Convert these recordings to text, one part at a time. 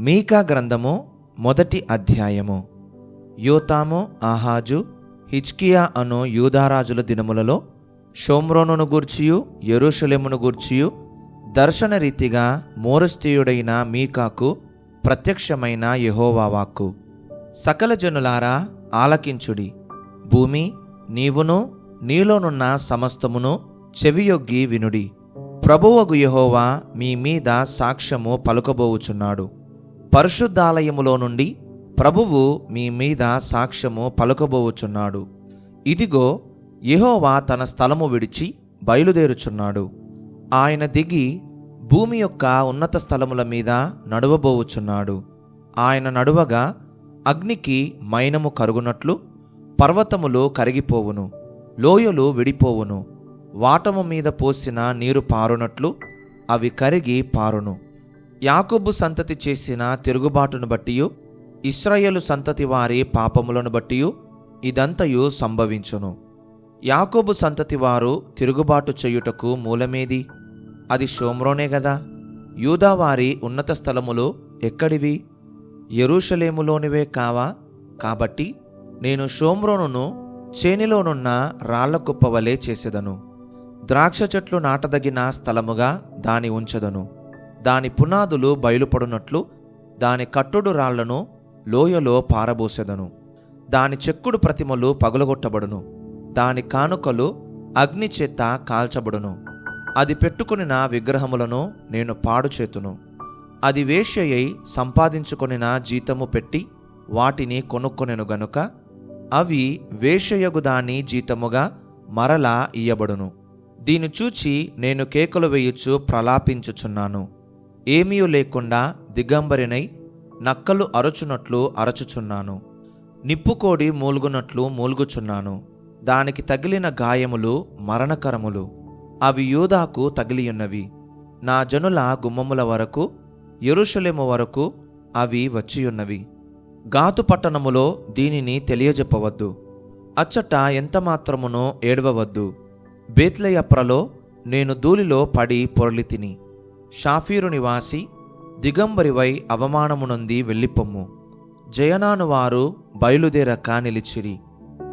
మీకా గ్రంథము మొదటి అధ్యాయము. యోతాము ఆహాజు హిచ్కియా అను యూదారాజుల దినములలో షోమ్రోనును గూర్చియు యెరూషలేమును గూర్చియు దర్శన రీతిగా మోరస్తీయుడైన మీకాకు ప్రత్యక్షమైన యహోవావాక్కు సకల జనులారా ఆలకించుడి. భూమి నీవును నీలోనున్న సమస్తమును చెవియొగ్గి వినుడి. ప్రభువగు యహోవా మీ మీద సాక్ష్యము పలుకబోవుచున్నాడు. పరిశుద్ధాలయములో నుండి ప్రభువు మీ మీద సాక్ష్యము పలుకబోవుచున్నాడు ఇదిగో యహోవా తన స్థలము విడిచి బయలుదేరుచున్నాడు. ఆయన దిగి భూమి యొక్క ఉన్నత స్థలముల మీద నడువబోవుచున్నాడు ఆయన నడువగా అగ్నికి మైనము కరుగునట్లు పర్వతములు కరిగిపోవును లోయలు విడిపోవును వాటము మీద పోసిన నీరు పారునట్లు అవి కరిగి పారును. యాకోబు సంతతి చేసిన తిరుగుబాటును బట్టియు ఇస్రాయేలు సంతతి వారి పాపములను బట్టియు ఇదంతయు సంభవించును. యాకోబు సంతతి వారు తిరుగుబాటు చేయుటకు మూలమేది? అది షోమ్రోనే గదా? యూదావారి ఉన్నత స్థలములు ఎక్కడివి? ఎరుషలేములోనివే కావా? కాబట్టి నేను షోమ్రోనును చేనిలోనున్న రాళ్ళ కుప్పవలే చేసేదను. ద్రాక్ష చెట్లు నాటదగిన స్థలముగా దాని ఉంచదను. దాని పునాదులు బయలుపడునట్లు దాని కట్టుడు రాళ్ళను లోయలో పారబోసెదను. దాని చెక్కుడు ప్రతిమలు పగులగొట్టబడును. దాని కానుకలు అగ్ని చేత కాల్చబడును. అది పెట్టుకునిన విగ్రహములను నేను పాడు చేతును అది వేష్యయ్యి సంపాదించుకొనిన జీతము పెట్టి వాటిని కొనుక్కొనెను గనుక అవి వేషయగు దాని జీతముగా మరలా ఇయ్యబడును. దీని చూచి నేను కేకలు వేయుచు ప్రలాపించుచున్నాను. ఏమీ లేకుండా దిగంబరినై నక్కలు అరచునట్లు అరచుచున్నాను. నిప్పుకోడి మూలుగునట్లు మూలుగుచున్నాను. దానికి తగిలిన గాయములు మరణకరములు. అవి యూదాకు తగిలియున్నవి. నా జనుల గుమ్మముల వరకు ఎరుషలేము వరకు అవి వచ్చియున్నవి. గాతు పట్టణములో దీనిని తెలియజెప్పవద్దు. అచ్చట ఎంతమాత్రమునో ఏడవవద్దు. బేత్లయప్రలో నేను ధూళిలో పడి పొరలి తిని షాఫీరు నివాసి దిగంబరివై అవమానమునంది వెళ్ళిపొమ్ము. జయనాను వారు బయలుదేరక నిలిచిరి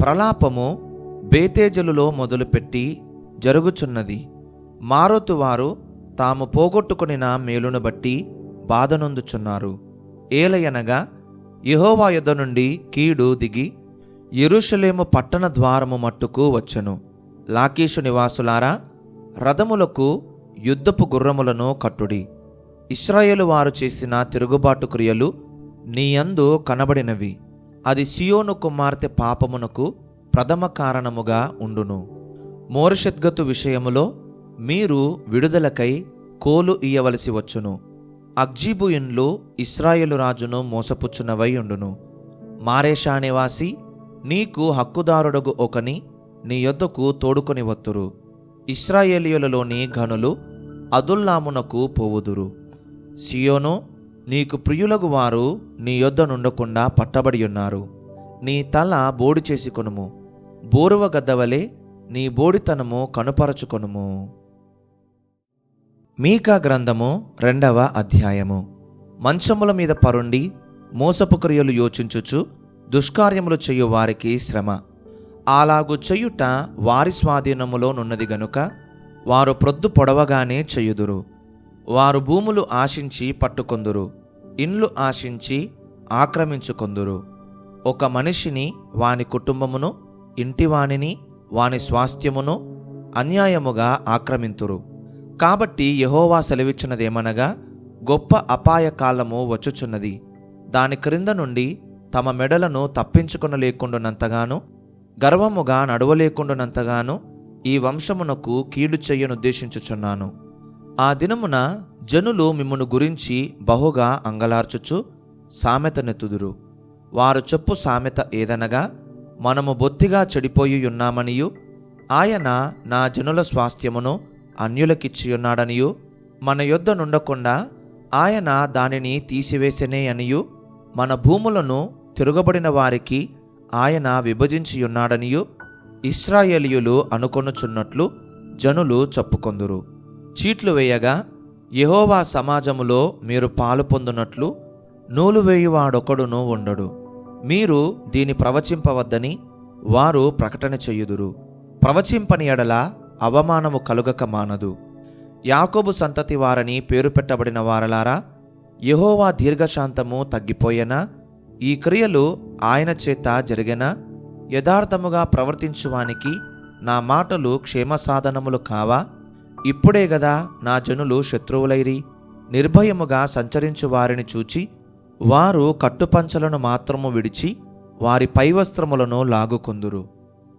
ప్రలాపము బేతేజలులో మొదలుపెట్టి జరుగుచున్నది. మారోతు వారు తాము పోగొట్టుకొనిన మేలును బట్టి బాధనొందుచున్నారు. ఏలయనగా యెహోవా యొద్ద నుండి కీడు దిగి ఎరుషలేము పట్టణ ద్వారము మట్టుకు వచ్చెను. లాకీషు నివాసులారా రథములకు యుద్ధపు గుర్రములను కట్టుడి. ఇస్రాయేలు వారు చేసిన తిరుగుబాటు క్రియలు నీయందు కనబడినవి. అది సియోను కుమార్తె పాపమునకు ప్రథమ కారణముగా ఉండును. మోరషద్గతు విషయములో మీరు విడుదలకై కోలు ఇయ్యవలసి వచ్చును. అగ్జీబుయిన్లు ఇస్రాయేలు రాజును మోసపుచ్చునవై ఉండును. మారేషా నివాసి నీకు హక్కుదారుడగు ఒకని నీ యొద్దకు తోడుకొని వత్తురు. ఇస్రాయేలియులలోని ఘనులు అదుల్లామునకు పోవుదురు. సియోను నీకు ప్రియులగు వారు నీ యొద్ద నుండకుండా పట్టబడి ఉన్నారు. నీ తల బోడి చేసుకొనుము బోరువ గద్దవలే నీ బోడితనము కనుపరచుకొనుము మీకా గ్రంథము రెండవ అధ్యాయము. మంచముల మీద పరుండి మోసపు క్రియలు యోచించుచు దుష్కార్యములు చేయు వారికి శ్రమ. అలాగు చెయ్యుట వారి స్వాధీనములో నున్నది గనుక వారు ప్రొద్దు పొడవగానే చెయ్యుదురు వారు భూములు ఆశించి పట్టుకొందురు. ఇండ్లు ఆశించి ఆక్రమించుకొందురు. ఒక మనిషిని వాని కుటుంబమును ఇంటివానిని వాని స్వాస్థ్యమును అన్యాయముగా ఆక్రమింతురు. కాబట్టి యహోవా సెలవిచ్చినదేమనగా గొప్ప అపాయ కాలము వచ్చుచున్నది. దాని క్రింద నుండి తమ మెడలను తప్పించుకొనలేకుండానంతగాను గర్వముగా నడవలేకుండానంతగాను ఈ వంశమునకు కీడు చెయ్యనుద్దేశించుచున్నాను ఆ దినమున జనులు మిమ్మను గురించి బహుగా అంగలార్చుచు సామెతనెత్తుదురు వారు చెప్పు సామెత ఏదనగా మనము బొత్తిగా చెడిపోయి ఉన్నామనియు ఆయన నా జనుల స్వాస్థ్యమును అన్యులకిచ్చియున్నాడనియు మన యొద్ద నుండకుండా ఆయన దానిని తీసివేసెనే అనియు మన భూములను తిరగబడిన వారికి ఆయన విభజించియున్నాడనియు ఇస్రాయేలీయులు అనుకొనుచున్నట్లు జనులు చెప్పుకొందురు. చీట్లు వేయగా యహోవా సమాజములో మీరు పాలు పొందునట్లు నూలు వేయువాడొకడును ఉండడు. మీరు దీని ప్రవచింపవద్దని వారు ప్రకటన చెయ్యుదురు ప్రవచింపని ఎడల అవమానము కలుగక మానదు. యాకోబు సంతతి వారని పేరు పెట్టబడిన వారలారా యహోవా దీర్ఘశాంతము తగ్గిపోయేనా? ఈ క్రియలు ఆయన చేత జరిగిన యథార్థముగా ప్రవర్తించువానికి నా మాటలు క్షేమ సాధనములు కావా? ఇప్పుడే గదా నా జనులు శత్రువులైరి నిర్భయముగా సంచరించు వారిని చూచి వారు కట్టుపంచలను మాత్రము విడిచి వారి పైవస్త్రములను లాగుకుందురు.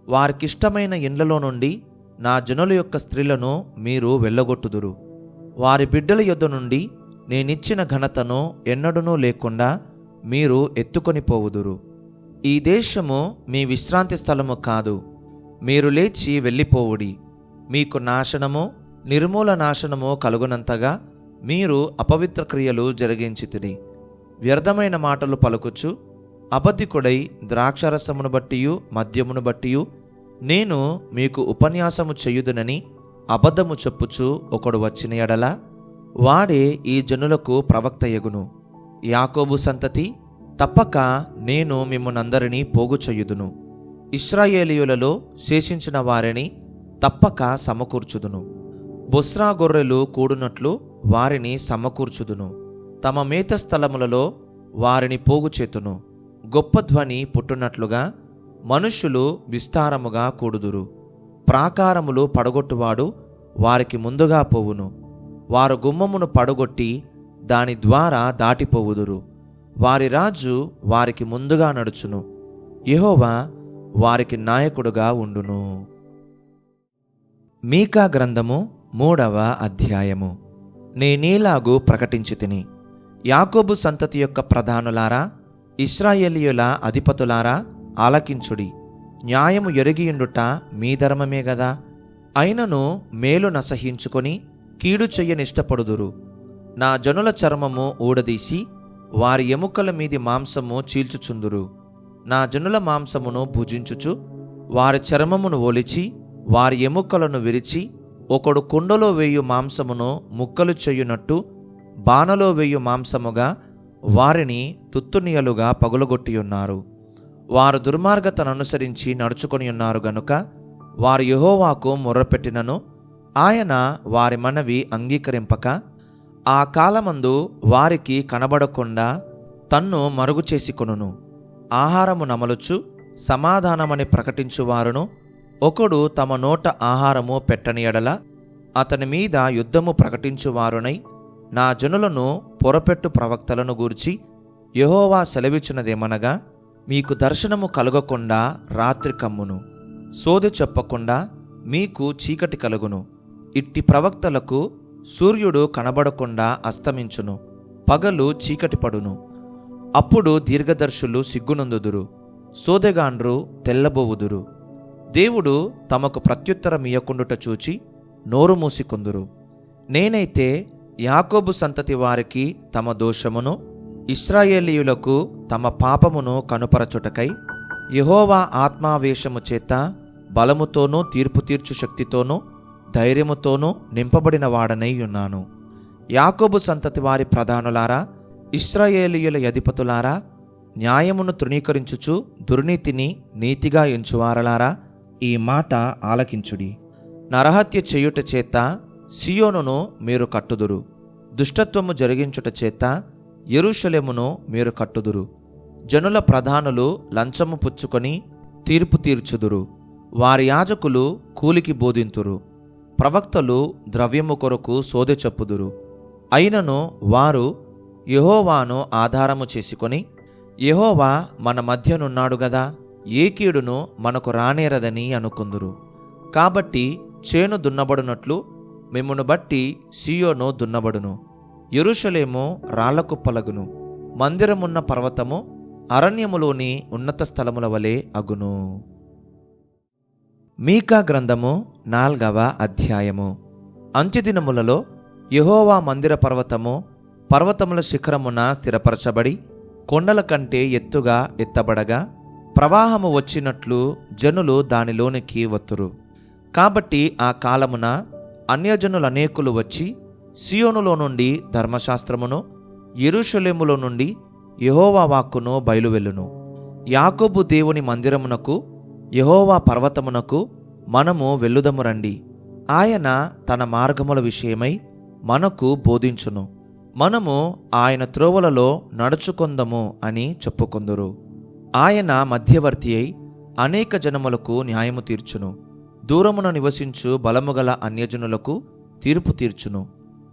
వారికిష్టమైన ఇండ్లలో నుండి నా జనుల యొక్క స్త్రీలను మీరు వెళ్ళగొట్టుదురు. వారి బిడ్డల యొద్ద నుండి నేనిచ్చిన ఘనతను ఎన్నడూనూ లేకుండా మీరు ఎత్తుకొని పోవుదురు. ఈ దేశము మీ విశ్రాంతి స్థలము కాదు. మీరు లేచి వెళ్ళిపోవుడి. మీకు నాశనము నిర్మూల నాశనము కలుగునంతగా మీరు అపవిత్ర క్రియలు జరిగించితిరి వ్యర్థమైన మాటలు పలుకుచు అబద్ధికుడై ద్రాక్షరసమును బట్టియు మద్యమును బట్టియు నేను మీకు ఉపన్యాసము చేయుదునని అబద్ధము చెప్పుచు ఒకడు వచ్చిన ఎడల వాడే ఈ జనులకు ప్రవక్త ఎగును. యాకోబు సంతతి తప్పక నేను మిమ్మునందరినీ పోగు చెయ్యుదును ఇస్రాయేలీయులలో శేషించిన వారిని తప్పక సమకూర్చుదును. బొస్రా గొర్రెలు కూడునట్లు వారిని సమకూర్చుదును. తమ మేత స్థలములలో వారిని పోగుచేతును. గొప్ప ధ్వని పుట్టునట్లుగా మనుష్యులు విస్తారముగా కూడుదురు. ప్రాకారములు పడగొట్టువాడు వారికి ముందుగా పోవును. వారు గుమ్మమును పడగొట్టి దాని ద్వారా దాటిపోవుదురు. వారి రాజు వారికి ముందుగా నడుచును. యహోవా వారికి నాయకుడుగా ఉండును. మీకా గ్రంథము మూడవ అధ్యాయము. నేనేలాగు ప్రకటించి తిని. యాకోబు సంతతి యొక్క ప్రధానులారా ఇస్రాయేలీయుల అధిపతులారా ఆలకించుడి. న్యాయము ఎరిగియుండుట మీ ధర్మమే గదా. అయినను మేలు నసహించుకొని కీడు చెయ్యనిష్టపడుదురు నా జనుల చర్మము ఊడదీసి వారి ఎముకల మీది మాంసము చీల్చుచుందురు. నా జనుల మాంసమును భుజించుచు వారి చర్మమును ఒలిచి వారి ఎముకలను విరిచి ఒకడు కుండలో వేయు మాంసమును ముక్కలు చెయ్యునట్టు బాణలో వేయు మాంసముగా వారిని తుత్తునియలుగా పగులగొట్టియున్నారు. వారు దుర్మార్గతను అనుసరించి నడుచుకొని ఉన్నారు గనుక వారు యహోవాకు మొర్రపెట్టినను. ఆయన వారి మనవి అంగీకరింపక ఆ కాలమందు వారికి కనబడకుండా తన్ను మరుగు చేసుకొనును ఆహారము నమలుచు సమాధానమని ప్రకటించువారును. ఒకడు తమ నోట ఆహారము పెట్టని ఎడల అతని మీద యుద్ధము ప్రకటించువారునై నా జనులను పొరపెట్టు ప్రవక్తలను గూర్చి యహోవా సెలవిచ్చినదేమనగా మీకు దర్శనము కలగకుండా రాత్రి కమ్మును. సోది చెప్పకుండా మీకు చీకటి కలుగును. ఇట్టి ప్రవక్తలకు సూర్యుడు కనబడకుండా అస్తమించును పగలు చీకటి పడును. అప్పుడు దీర్ఘదర్శులు సిగ్గునందుదురు సోదెగాండ్రు తెల్లబోవుదురు. దేవుడు తమకు ప్రత్యుత్తరమియకుండుట చూచి నోరు మూసికొందురు. నేనైతే యాకోబు సంతతి వారికి తమ దోషమును ఇస్రాయేలీయులకు తమ పాపమును కనుపరచుటకై యహోవా ఆత్మావేశము చేత బలముతోనూ తీర్పు తీర్చు శక్తితోనూ ధైర్యముతోనూ నింపబడిన వాడనై ఉన్నాను. యాకోబు సంతతి వారి ప్రధానులారా ఇస్రాయేలీయుల అధిపతులారా న్యాయమును తృణీకరించుచు దుర్నీతిని నీతిగా ఎంచువారలారా ఈ మాట ఆలకించుడి. నరహత్య చేయుట చేత సియోనును మీరు కట్టుదురు. దుష్టత్వము జరిగించుట చేత యెరూషలేమును మీరు కట్టుదురు. జనుల ప్రధానులు లంచము పుచ్చుకొని తీర్పు తీర్చుదురు. వారి యాజకులు కూలికి బోధింతురు. ప్రవక్తలు ద్రవ్యము కొరకు సోదె చెప్పుదురు. అయినను వారు యహోవాను ఆధారము చేసుకొని యహోవా మన మధ్యనున్నాడు గదా ఏ కీడును మనకు రానేరదని అనుకుందురు. కాబట్టి చేను దున్నబడునట్లు మిమ్మును బట్టి సియోను దున్నబడును. యెరూషలేము రాళ్ళకుప్పలగును మందిరమున్న పర్వతము అరణ్యములోని ఉన్నత స్థలముల వలె అగును. మీకా గ్రంథము నాల్గవ అధ్యాయము. అంత్యదినములలో యహోవా మందిర పర్వతము పర్వతముల శిఖరమున స్థిరపరచబడి కొండల కంటే ఎత్తుగా ఎత్తబడగా ప్రవాహము వచ్చినట్లు జనులు దానిలోనికి వత్తురు. కాబట్టి ఆ కాలమున అన్యజనులు అనేకులు వచ్చి సియోనులో నుండి ధర్మశాస్త్రమును ఎరుషలేములో నుండి యహోవా వాక్కును బయలువెల్లును యాకోబు దేవుని మందిరమునకు యహోవా పర్వతమునకు మనము వెళ్ళుదము రండి. ఆయన తన మార్గముల విషయమై మనకు బోధించును. మనము ఆయన త్రోవలలో నడుచుకొందము అని చెప్పుకొందురు. ఆయన మధ్యవర్తి అయి అనేక జనములకు న్యాయము తీర్చును. దూరమున నివసించు బలముగల అన్యజనులకు తీర్పు తీర్చును.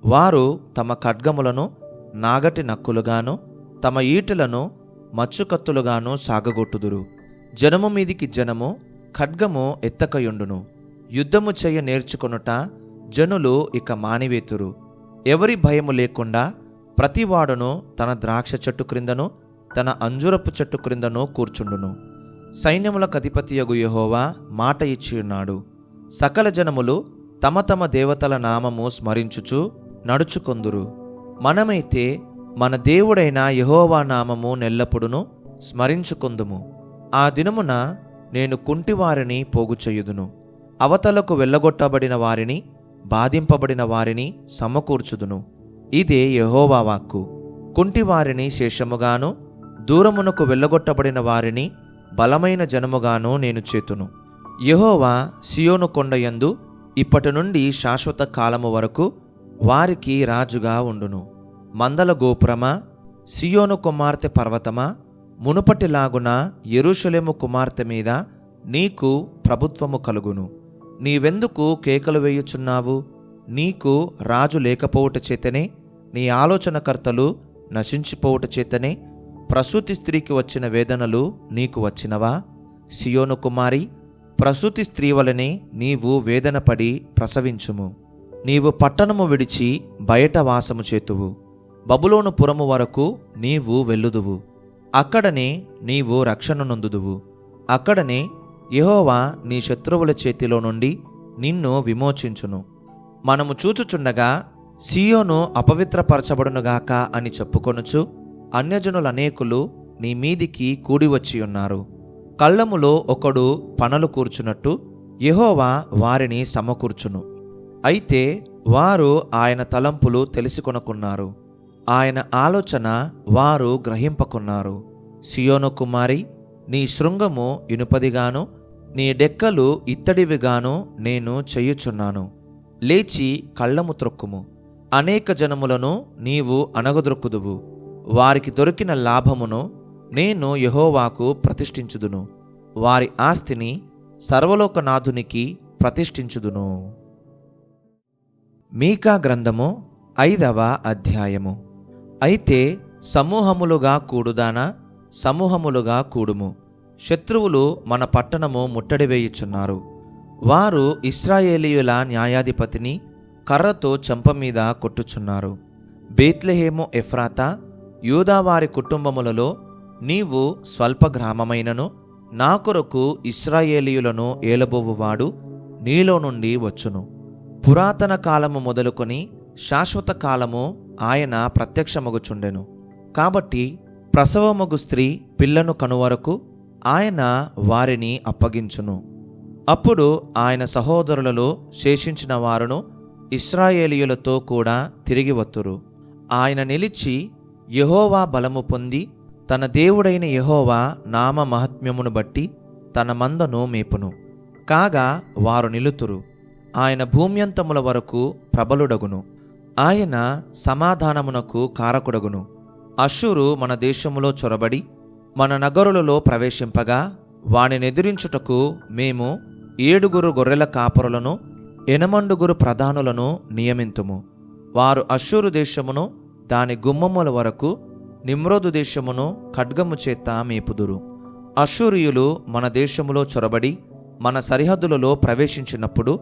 వారు తమ ఖడ్గములను నాగటి నక్కులుగాను తమ ఈటలను మచ్చుకత్తులుగాను సాగగొట్టుదురు. జనము మీదికి జనము ఖడ్గము ఎత్తకయుండును. యుద్ధము చేయ నేర్చుకొనుట జనులు ఇక మానివేతురు. ఎవరి భయము లేకుండా ప్రతివాడును తన ద్రాక్ష చెట్టు క్రిందను తన అంజురపు చెట్టు క్రిందను కూర్చుండును. సైన్యముల కధిపతియగు యహోవా మాట ఇచ్చి ఉన్నాడు సకల జనములు తమ తమ దేవతల నామము స్మరించుచు నడుచుకొందురు. మనమైతే మన దేవుడైన యహోవా నామము నెల్లప్పుడును స్మరించుకొందుము. ఆ దినమున నేను కుంటివారిని పోగుచేయుదును అవతలకు వెళ్ళగొట్టబడిన వారిని బాధింపబడిన వారిని సమకూర్చుదును. ఇదే యహోవా వాక్కు. కుంటివారిని శేషముగాను దూరమునకు వెళ్ళగొట్టబడిన వారిని బలమైన జనముగాను నేను చేతును. యహోవా సియోను కొండయందు ఇప్పటి నుండి శాశ్వత కాలము వరకు వారికి రాజుగా ఉండును. మందల గోపురమా సియోను కుమార్తె పర్వతమా మునుపటిలాగున ఎరుషలేము కుమార్తె మీద నీకు ప్రభుత్వము కలుగును. నీవెందుకు కేకలు వేయుచున్నావు? నీకు రాజు లేకపోవుట చేతనే నీ ఆలోచనకర్తలు నశించిపోవుట చేతనే ప్రసూతి స్త్రీకి వచ్చిన వేదనలు నీకు వచ్చినవా? సియోను కుమారి ప్రసూతి స్త్రీ వలనే నీవు వేదనపడి ప్రసవించుము. నీవు పట్టణము విడిచి బయట వాసము చేతువు. బబులోను పురము వరకు నీవు వెళ్ళుదువు. అక్కడనే నీవు రక్షణ నొందుదువు. అక్కడనే యహోవా నీ శత్రువుల చేతిలో నుండి నిన్ను విమోచించును. మనము చూచుచుండగా సియోను అపవిత్రపరచబడునుగాక అని చెప్పుకొనుచు అన్యజనులనేకులు నీ మీదికి కూడివచ్చి ఉన్నారు. కళ్ళములో ఒకడు పనలు కూర్చున్నట్టు యహోవా వారిని సమకూర్చును. అయితే వారు ఆయన తలంపులు తెలుసుకొనుకున్నారు. ఆయన ఆలోచన వారు గ్రహింపకున్నారు. సియోను కుమారి నీ శృంగము ఇనుపదిగాను నీ డెక్కలు ఇత్తడివిగాను నేను చేయుచున్నాను. లేచి కళ్ళము త్రొక్కుము. అనేక జనములను నీవు అనగదొక్కుదువు వారికి దొరికిన లాభమును నేను యెహోవాకు ప్రతిష్ఠించుదును. వారి ఆస్తిని సర్వలోకనాథునికి ప్రతిష్ఠించుదును. మీకా గ్రంథము ఐదవ అధ్యాయము. అయితే సమూహములుగా కూడుదానా? సమూహములుగా కూడుము. శత్రువులు మన పట్టణము ముట్టడి వేయుచున్నారు. వారు ఇస్రాయేలీయుల న్యాయాధిపతిని కర్రతో చెంప మీద కొట్టుచున్నారు. బేత్లెహేము ఎఫ్రాతా యూదావారి కుటుంబములలో నీవు స్వల్ప గ్రామమైనను నా కొరకు ఇస్రాయేలీయులను ఏలబోవువాడు నీలో నుండి వచ్చును. పురాతన కాలము మొదలుకొని శాశ్వత కాలము ఆయన ప్రత్యక్షమగుచుండెను. కాబట్టి ప్రసవమగు స్త్రీ పిల్లను కనువరకు ఆయన వారిని అప్పగించును. అప్పుడు ఆయన సహోదరులలో శేషించిన వారును ఇస్రాయేలీయులతో కూడా తిరిగి వత్తురు. ఆయన నిలిచి యహోవా బలము పొంది తన దేవుడైన యహోవా నామ మహాత్మ్యమును బట్టి తన మందను మేపును. కాగా వారు నిలుతురు. ఆయన భూమ్యంతముల వరకు ప్రబలుడగును. ఆయన సమాధానమునకు కారకుడగును. అషూరు మన దేశములో చొరబడి మన నగరులలో ప్రవేశింపగా వానినెదిరించుటకు మేము ఏడుగురు గొర్రెల కాపరులను ఎనమండుగురు ప్రధానులను నియమింతుము. వారు అషూరు దేశమును దాని గుమ్మముల వరకు నిమ్రోదు దేశమును ఖడ్గము చేత మేపుదురు. అషూరియులు మన దేశములో చొరబడి మన సరిహద్దులలో ప్రవేశించినప్పుడు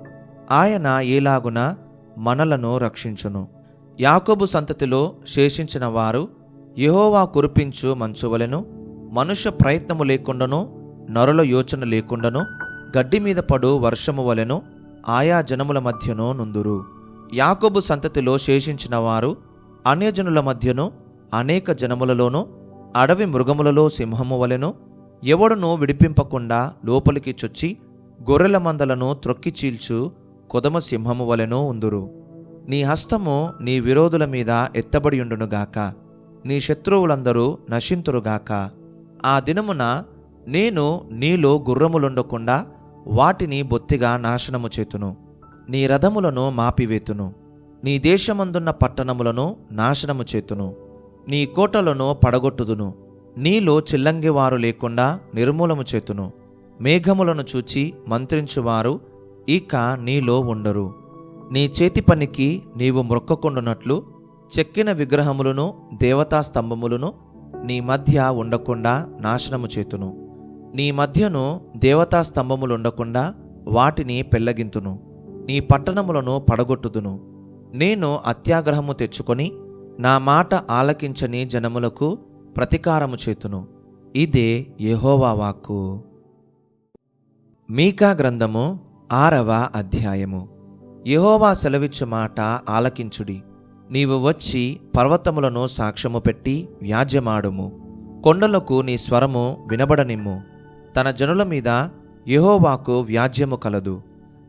ఆయన ఏలాగున మనలను రక్షించును. యాకోబు సంతతిలో శేషించిన వారు యహోవా కురిపించు మంచువలెను మనుష్య ప్రయత్నము లేకుండాను నరుల యోచన లేకుండాను గడ్డి మీద పడు వర్షము వలెను ఆయా జనముల మధ్యను నుందురు. యాకోబు సంతతిలో శేషించిన వారు అన్యజనుల మధ్యను అనేక జనములలోనూ అడవి మృగములలో సింహము వలెను ఎవడును విడిపింపకుండా లోపలికి చొచ్చి గొర్రెల మందలను త్రొక్కి చీల్చు కొదమ సింహము వలెను ఉందురు. నీ హస్తము నీ విరోధుల మీద ఎత్తబడియుండునుగాక నీ శత్రువులందరూ నశింతురుగాక ఆ దినమున నేను నీలో గుర్రములుండకుండా వాటిని బొత్తిగా నాశనము చేతును. నీ రథములను మాపివేతును. నీ దేశమందున్న పట్టణములను నాశనము చేతును. నీ కోటలను పడగొట్టుదును. నీలో చిల్లంగివారు లేకుండా నిర్మూలము చేతును. మేఘములను చూచి మంత్రించువారు ఇక నీలో ఉండరు. నీ చేతి పనికి నీవు మొక్కకుండునట్లు చెక్కిన విగ్రహములను దేవతా స్తంభములను నీ మధ్య ఉండకుండా నాశనము చేతును. నీ మధ్యను దేవతా స్తంభములు ఉండకుండా వాటిని పెళ్ళగింతును నీ పట్టణములను పడగొట్టుదును. నేను అత్యాగ్రహము తెచ్చుకొని నా మాట ఆలకించని జనములకు ప్రతీకారము చేతును. ఇదే యెహోవా వాక్కు. మీకా గ్రంథము ఆరవ అధ్యాయము. యహోవా సెలవిచ్చు మాట ఆలకించుడి. నీవు వచ్చి పర్వతములను సాక్ష్యము పెట్టి వ్యాజ్యమాడుము. కొండలకు నీ స్వరము వినబడనిమ్ము. తన జనుల మీద యహోవాకు వ్యాజ్యము కలదు.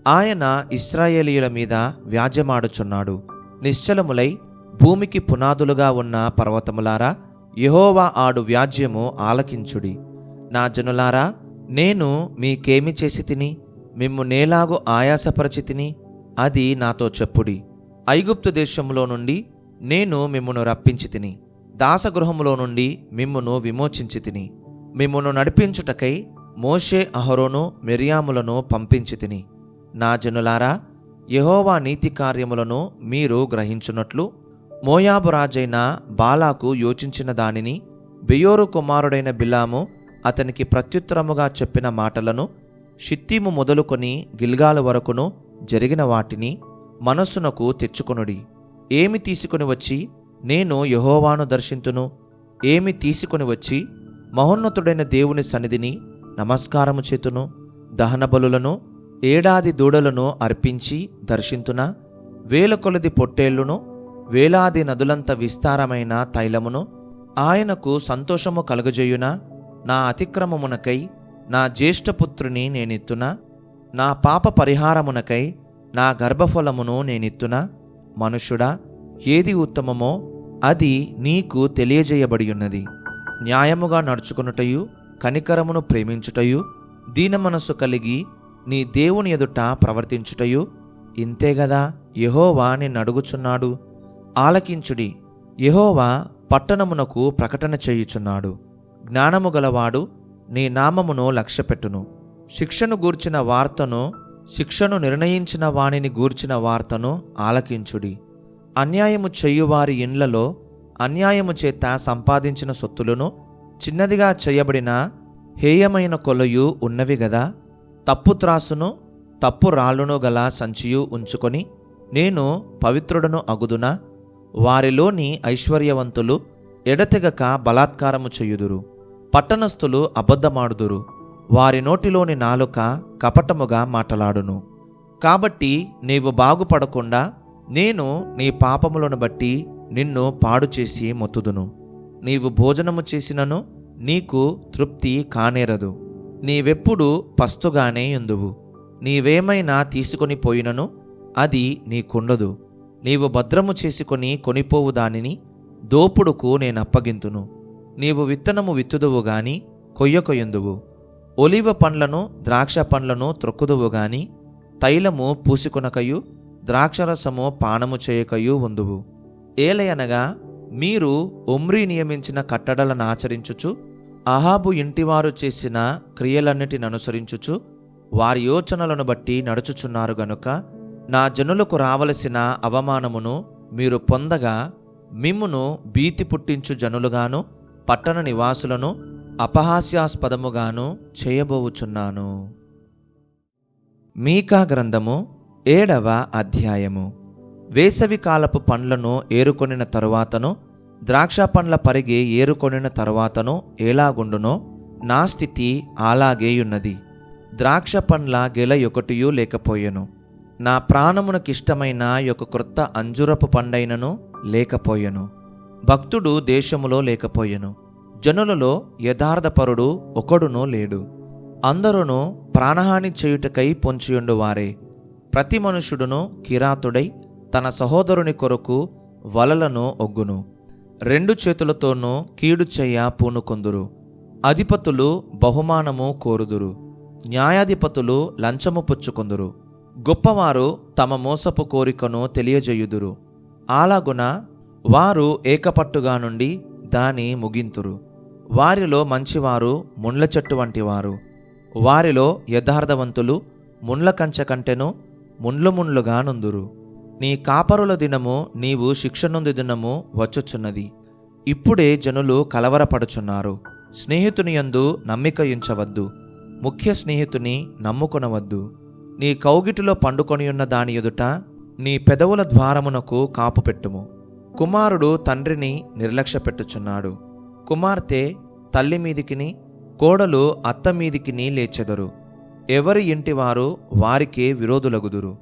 ఆయన ఇస్రాయేలీయుల మీద వ్యాజ్యమాడుచున్నాడు. నిశ్చలములై భూమికి పునాదులుగా ఉన్న పర్వతములారా యహోవా ఆడు వ్యాజ్యము ఆలకించుడి. నా జనులారా నేను మీకేమి చేసి తిని? మిమ్ము నేలాగు ఆయాసపరచితిని అది నాతో చెప్పుడి. ఐగుప్తు దేశములో నుండి నేను మిమ్మును రప్పించి తిని దాసగృహములో నుండి మిమ్మును విమోచించి తిని మిమ్మును నడిపించుటకై మోషే అహరోను మిరియాములను పంపించి తిని నా జనులారా యహోవా నీతి కార్యములను మీరు గ్రహించున్నట్లు మోయాబు రాజైన బాలాకు యోచించిన దానిని బెయోరు కుమారుడైన బిలాము అతనికి ప్రత్యుత్తరముగా చెప్పిన మాటలను షిత్తీము మొదలుకొని గిల్గాల వరకును జరిగిన వాటిని మనస్సునకు తెచ్చుకొనుడి. ఏమి తీసుకుని వచ్చి నేను యహోవాను దర్శింతును? ఏమి తీసుకుని వచ్చి మహోన్నతుడైన దేవుని సన్నిధిని నమస్కారము చేతును? దహన బలులను ఏడాది దూడలను అర్పించి దర్శింతున? వేల కొలది పొట్టేళ్ళును వేలాది నదులంత విస్తారమైన తైలమును ఆయనకు సంతోషము కలుగజేయునా? నా అతిక్రమమునకై నా జ్యేష్ఠపుత్రుని నేనెత్తునా? నా పాప పరిహారమునకై నా గర్భఫలమును నేనెత్తునా? మనుషుడా ఏది ఉత్తమమో అది నీకు తెలియజేయబడియున్నది. న్యాయముగా నడుచుకునుటయు కనికరమును ప్రేమించుటయు దీన మనస్సు కలిగి నీ దేవుని ఎదుట ప్రవర్తించుటయు ఇంతే గదా యెహోవా నిన్ను అడుగుచున్నాడు ఆలకించుడి. యహోవా పట్టణమునకు ప్రకటన చేయుచున్నాడు. జ్ఞానము గలవాడు నీ నామమును లక్ష్యపెట్టును. శిక్షను గూర్చిన వార్తను శిక్షను నిర్ణయించిన వానిని గూర్చిన వార్తను ఆలకించుడి. అన్యాయము చెయ్యువారి ఇండ్లలో అన్యాయము చేత సంపాదించిన సొత్తులను చిన్నదిగా చేయబడిన హేయమైన కొలయు ఉన్నవి గదా తప్పు త్రాసును తప్పు రాళ్ళును గల సంచియు ఉంచుకొని నేను పవిత్రుడను అగుదునా? వారిలోని ఐశ్వర్యవంతులు ఎడతెగక బలాత్కారము చేయుదురు. పట్టణస్థులు అబద్ధమాడుదురు. వారి నోటిలోని నాలుక కపటముగా మాటలాడును. కాబట్టి నీవు బాగుపడకుండా నేను నీ పాపములను బట్టి నిన్ను పాడు చేసి మొత్తుదును. నీవు భోజనము చేసినను నీకు తృప్తి కానేరదు. నీవెప్పుడు పస్తుగానే ఎందువు. నీవేమైనా తీసుకొని పోయినను అది నీకుండదు. నీవు భద్రము చేసుకొని కొనిపోవు దానిని దోపుడుకు నేనప్పగింతును. నీవు విత్తనము విత్తుదువు గాని కొయ్యకొయ్యుందువు ఒలివ పండ్లను ద్రాక్ష పండ్లను త్రొక్కుదువు గాని తైలము పూసుకునకయు ద్రాక్షరసము పానము చేయకయు ఉందువు. ఏలయనగా మీరు ఒమ్రీ నియమించిన కట్టడలను ఆచరించుచు అహాబు ఇంటివారు చేసిన క్రియలన్నిటిని అనుసరించుచు వారి యోచనలను బట్టి నడుచుచున్నారు గనుక నా జనులకు రావలసిన అవమానమును మీరు పొందగా మిమ్మును భీతి పుట్టించు జనులుగాను పట్టణ నివాసులను అపహాస్యాస్పదముగాను చేయబోవుచున్నాను. మీకా గ్రంథము ఏడవ అధ్యాయము. వేసవికాలపు పండ్లను ఏరుకొనిన తరువాతను ద్రాక్ష పండ్ల పరిగి ఏరుకొనిన తరువాతను ఎలాగుండునో నా స్థితి అలాగేయున్నది ద్రాక్ష పండ్ల గెల ఒకటియూ లేకపోయెను. నా ప్రాణమునకిష్టమైన యొక్క క్రొత్త అంజురపు పండైనను లేకపోయెను. భక్తుడు దేశములో లేకపోయెను. జనులలో యథార్థపరుడు ఒకడునూ లేడు. అందరును ప్రాణహాని చేయుటకై పొంచియుండు వారే. ప్రతి మనుషుడును కిరాతుడై తన సహోదరుని కొరకు వలలను ఒగ్గును. రెండు చేతులతోనూ కీడు చెయ్య పూనుకొందురు. అధిపతులు బహుమానము కోరుదురు. న్యాయాధిపతులు లంచము పుచ్చుకొందురు. గొప్పవారు తమ మోసపు కోరికను తెలియజేయుదురు. అలాగున వారు ఏకపట్టుగా నుండి దాని ముగింతురు. వారిలో మంచివారు ముండ్ల చెట్టు వంటివారు. వారిలో యథార్థవంతులు ముండ్ల కంచె కంటెను ముండ్లు ముండ్లుగా నుందురు. నీ కాపరుల దినము నీవు శిక్ష నుండి దినము వచ్చుచున్నది. ఇప్పుడే జనులు కలవరపడుచున్నారు. స్నేహితుని యందు నమ్మిక ఉంచవద్దు ముఖ్య స్నేహితుని నమ్ముకొనవద్దు. నీ కౌగిటిలో పండుకొనియున్న దాని ఎదుట నీ పెదవుల ద్వారమునకు కాపు పెట్టుము కుమారుడు తండ్రిని నిర్లక్ష్యపెట్టుచున్నాడు. కుమార్తె తల్లి మీదికిని కోడలు అత్త మీదికిని లేచెదరు. ఎవరి ఇంటివారు వారికే విరోధులగుదురు.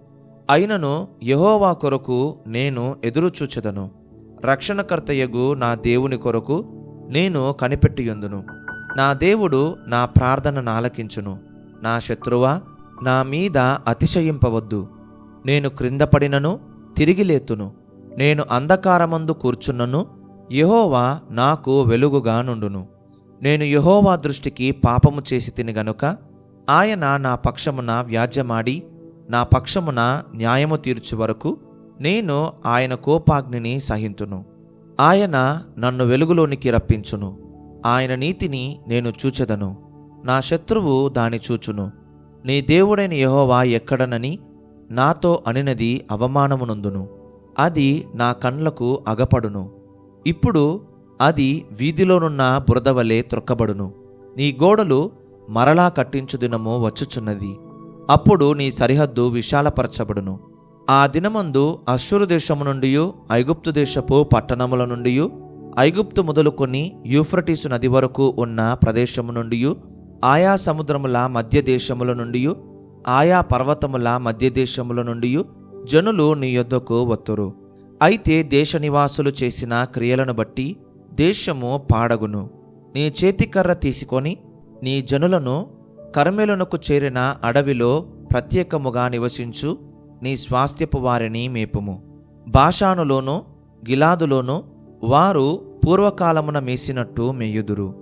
అయినను యహోవా కొరకు నేను ఎదురుచూచెదను. రక్షణకర్తయగు నా దేవుని కొరకు నేను కనిపెట్టియుందును. నా దేవుడు నా ప్రార్థన నాలకించును. నా శత్రువా నా మీద అతిశయింపవద్దు. నేను క్రిందపడినను తిరిగి లేతును నేను అంధకారమందు కూర్చున్నను యహోవా నాకు వెలుగుగా నుండును. నేను యహోవా దృష్టికి పాపము చేసి తిని గనుక ఆయన నా పక్షమున వ్యాజ్యమాడి నా పక్షమున న్యాయము తీర్చు వరకు నేను ఆయన కోపాగ్నిని సహింతును. ఆయన నన్ను వెలుగులోనికి రప్పించును. ఆయన నీతిని నేను చూచెదను. నా శత్రువు దాని చూచును. నీ దేవుడైన యహోవా ఎక్కడనని నాతో అనినది అవమానమునందును. అది నా కండ్లకు అగపడును. ఇప్పుడు అది వీధిలోనున్న బురదవలే త్రొక్కబడును. నీ గోడలు మరలా కట్టించు దినము వచ్చుచున్నది. అప్పుడు నీ సరిహద్దు విశాలపరచబడును. ఆ దినమందు అశ్వరు దేశము నుండి ఐగుప్తు దేశపు పట్టణముల నుండి ఐగుప్తు మొదలుకొని యూఫ్రటీసు నది వరకు ఉన్న ప్రదేశము నుండి ఆయా సముద్రముల మధ్య దేశముల నుండి ఆయా పర్వతముల మధ్య దేశముల నుండి జనులు నీ యొద్దకు వత్తురు. అయితే దేశ నివాసులు చేసిన క్రియలను బట్టి దేశము పాడగును. నీ చేతికర్ర తీసుకొని నీ జనులను కర్మెలనుకు చేరిన అడవిలో ప్రత్యేకముగా నివసించు. నీ స్వాస్థ్యపు వారిని మేపుము. భాషానులోను గిలాదులోను వారు పూర్వకాలమున మేసినట్టు మేయుదురు.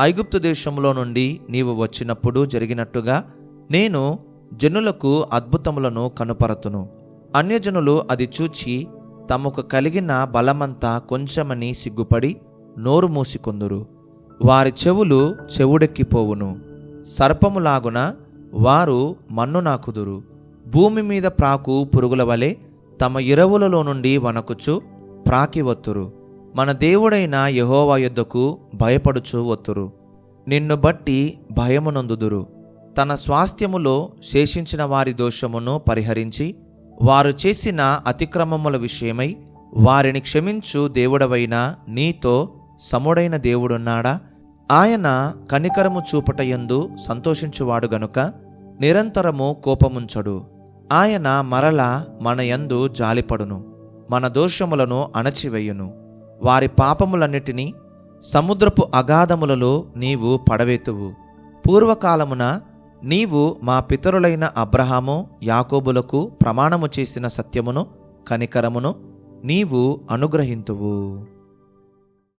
ఐగుప్తు దేశంలో నుండి నీవు వచ్చినప్పుడు జరిగినట్టుగా నేను జనులకు అద్భుతములను కనుపరతును. అన్యజనులు అది చూచి తమకు కలిగిన బలమంతా కొంచెమని సిగ్గుపడి నోరు మూసికొందురు వారి చెవులు చెవుడెక్కిపోవును సర్పములాగున వారు మన్ను నాకుదురు. భూమి మీద ప్రాకు పురుగుల వలె తమ ఇరవులలో నుండి వనకుచు ప్రాకివత్తురు మన దేవుడైన యహోవా యొద్దకు భయపడుచు వత్తురు నిన్ను బట్టి భయమునందుదురు. తన స్వాస్థ్యములో శేషించిన వారి దోషమును పరిహరించి వారు చేసిన అతిక్రమముల విషయమై వారిని క్షమించు దేవుడవైన నీతో సముడైన దేవుడున్నాడా? ఆయన కనికరము చూపటయందు సంతోషించువాడు గనుక నిరంతరము కోపముంచడు. ఆయన మరల మన యందు జాలిపడును మన దోషములను అణచివేయును. వారి పాపములన్నిటినీ సముద్రపు అగాధములలో నీవు పడవేతువు. పూర్వకాలమున నీవు మా పితరులైన అబ్రహాము యాకోబులకు ప్రమాణము చేసిన సత్యమును కనికరమును నీవు అనుగ్రహింతువు.